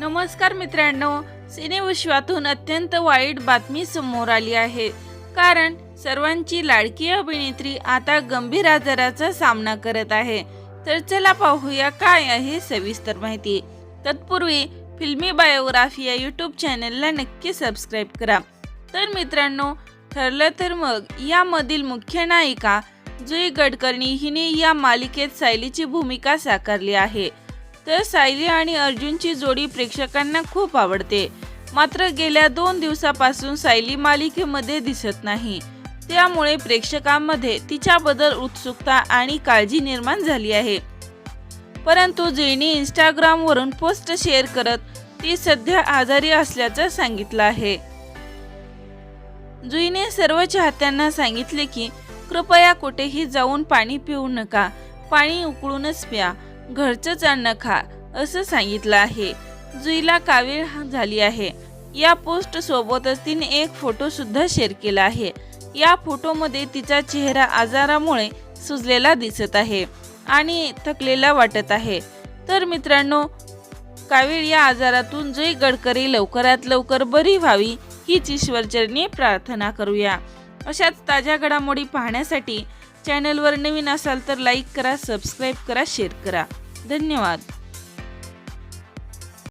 नमस्कार मित्रांनो सिनेविश्वातून अत्यंत वाईट बातमी समोर आली आहे. कारण सर्वांची लाडकी अभिनेत्री आता गंभीर आजाराचा सामना करत आहे. तर चला पाहूया काय आहे सविस्तर माहिती. तत्पूर्वी फिल्मी बायोग्राफी या यूट्यूब चॅनलला नक्की सबस्क्राईब करा. तर मित्रांनो ठरलं तर मग यामधील मुख्य नायिका जुई गडकर्णी हिने या मालिकेत सायलीची भूमिका साकारली आहे. तर सायली आणि अर्जुनची जोडी प्रेक्षकांना खूप आवडते. मात्र गेल्या दोन दिवसापासून सायली मालिकेमध्ये दिसत नाही. त्यामुळे प्रेक्षकांमध्ये तिच्याबद्दल उत्सुकता आणि काळजी निर्माण झाली आहे. परंतु जुईने इंस्टाग्रामवरून पोस्ट शेअर करत ती सध्या आजारी असल्याचं सांगितलं आहे. जुईने सर्व चाहत्यांना सांगितले की कृपया कुठेही जाऊन पाणी पिऊ नका. पाणी उकळूनच प्या. घरचंच अन्न खा असं सांगितलं आहे. जुईला कावीळ झाली आहे. या पोस्ट सोबतच तिने एक फोटो सुद्धा शेअर केला आहे. या फोटोमध्ये तिचा चेहरा आजारामुळे सुजलेला दिसत आहे आणि थकलेला वाटत आहे. तर मित्रांनो कावीळ या आजारातून जुई गडकरी लवकरात लवकर बरी व्हावी हीच ईश्वरचरणी प्रार्थना करूया. अशाच ताज्या घडामोडी पाहण्यासाठी चॅनलवर नवीन असाल तर लाईक करा सबस्क्राईब करा शेअर करा. धन्यवाद.